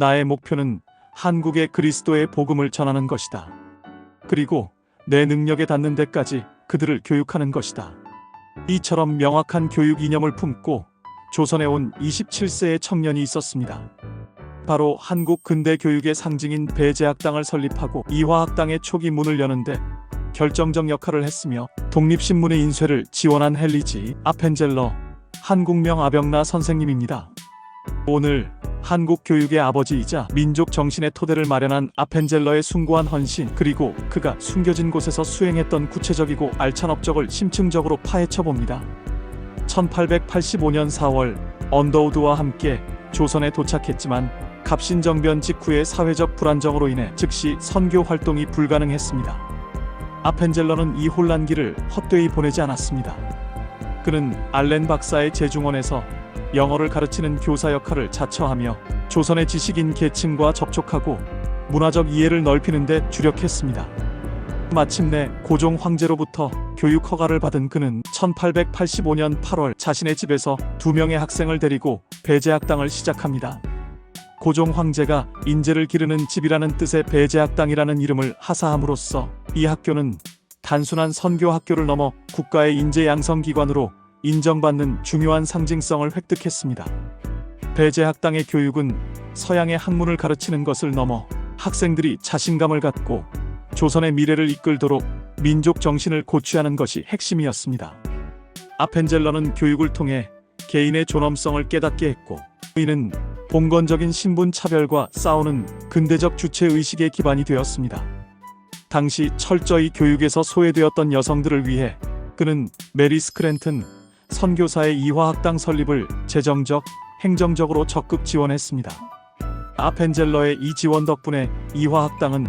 나의 목표는 한국의 그리스도의 복음을 전하는 것이다. 그리고 내 능력에 닿는 데까지 그들을 교육하는 것이다. 이처럼 명확한 교육 이념을 품고 조선에 온 27세의 청년이 있었습니다. 바로 한국 근대 교육의 상징인 배제학당을 설립하고 이화학당의 초기 문을 여는데 결정적 역할을 했으며 독립신문의 인쇄를 지원한 헬리지 아펜젤러 한국명 아병나 선생님입니다. 오늘 한국 교육의 아버지이자 민족 정신의 토대를 마련한 아펜젤러의 숭고한 헌신 그리고 그가 숨겨진 곳에서 수행했던 구체적이고 알찬 업적을 심층적으로 파헤쳐 봅니다. 1885년 4월 언더우드와 함께 조선에 도착했지만 갑신정변 직후의 사회적 불안정으로 인해 즉시 선교 활동이 불가능했습니다. 아펜젤러는 이 혼란기를 헛되이 보내지 않았습니다. 그는 알렌 박사의 재중원에서 영어를 가르치는 교사 역할을 자처하며 조선의 지식인 계층과 접촉하고 문화적 이해를 넓히는 데 주력했습니다. 마침내 고종 황제로부터 교육 허가를 받은 그는 1885년 8월 자신의 집에서 두 명의 학생을 데리고 배제학당을 시작합니다. 고종 황제가 인재를 기르는 집이라는 뜻의 배제학당이라는 이름을 하사함으로써 이 학교는 단순한 선교 학교를 넘어 국가의 인재 양성 기관으로 인정받는 중요한 상징성을 획득했습니다. 배제학당의 교육은 서양의 학문을 가르치는 것을 넘어 학생들이 자신감을 갖고 조선의 미래를 이끌도록 민족 정신을 고취하는 것이 핵심이었습니다. 아펜젤러는 교육을 통해 개인의 존엄성을 깨닫게 했고 이는 봉건적인 신분 차별과 싸우는 근대적 주체 의식의 기반이 되었습니다. 당시 철저히 교육에서 소외되었던 여성들을 위해 그는 메리 스크랜튼 선교사의 이화학당 설립을 재정적, 행정적으로 적극 지원했습니다. 아펜젤러의 이 지원 덕분에 이화학당은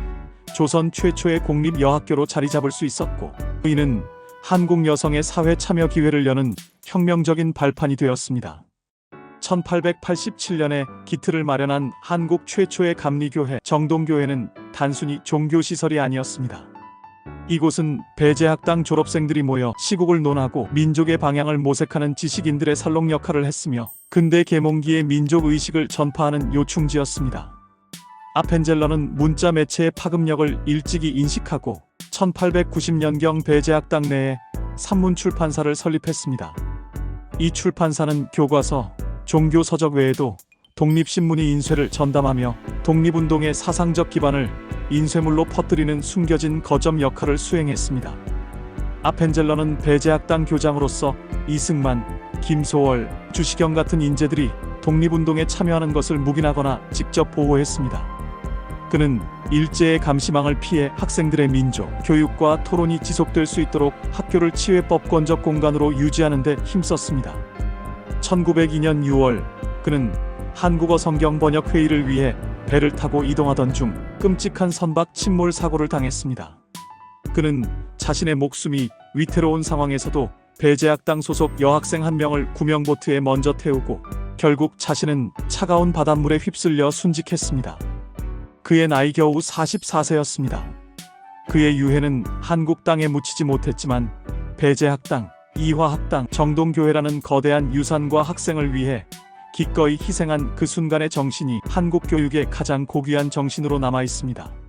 조선 최초의 공립 여학교로 자리 잡을 수 있었고 이는 한국 여성의 사회 참여 기회를 여는 혁명적인 발판이 되었습니다. 1887년에 기틀을 마련한 한국 최초의 감리교회 정동교회는 단순히 종교시설이 아니었습니다. 이곳은 배제학당 졸업생들이 모여 시국을 논하고 민족의 방향을 모색하는 지식인들의 살롱 역할을 했으며 근대 계몽기의 민족 의식을 전파하는 요충지였습니다. 아펜젤러는 문자 매체의 파급력을 일찍이 인식하고 1890년경 배제학당 내에 산문 출판사를 설립했습니다. 이 출판사는 교과서, 종교 서적 외에도 독립신문이 인쇄를 전담하며 독립운동의 사상적 기반을 인쇄물로 퍼뜨리는 숨겨진 거점 역할을 수행했습니다. 아펜젤러는 배제학당 교장으로서 이승만, 김소월, 주시경 같은 인재들이 독립운동에 참여하는 것을 묵인하거나 직접 보호했습니다. 그는 일제의 감시망을 피해 학생들의 민족, 교육과 토론이 지속될 수 있도록 학교를 치외법권적 공간으로 유지하는 데 힘썼습니다. 1902년 6월 그는 한국어 성경 번역 회의를 위해 배를 타고 이동하던 중 끔찍한 선박 침몰 사고를 당했습니다. 그는 자신의 목숨이 위태로운 상황에서도 배제학당 소속 여학생 한 명을 구명보트에 먼저 태우고 결국 자신은 차가운 바닷물에 휩쓸려 순직했습니다. 그의 나이 겨우 44세였습니다. 그의 유해는 한국 땅에 묻히지 못했지만 배제학당, 이화학당, 정동교회라는 거대한 유산과 학생을 위해 기꺼이 희생한 그 순간의 정신이 한국 교육의 가장 고귀한 정신으로 남아 있습니다.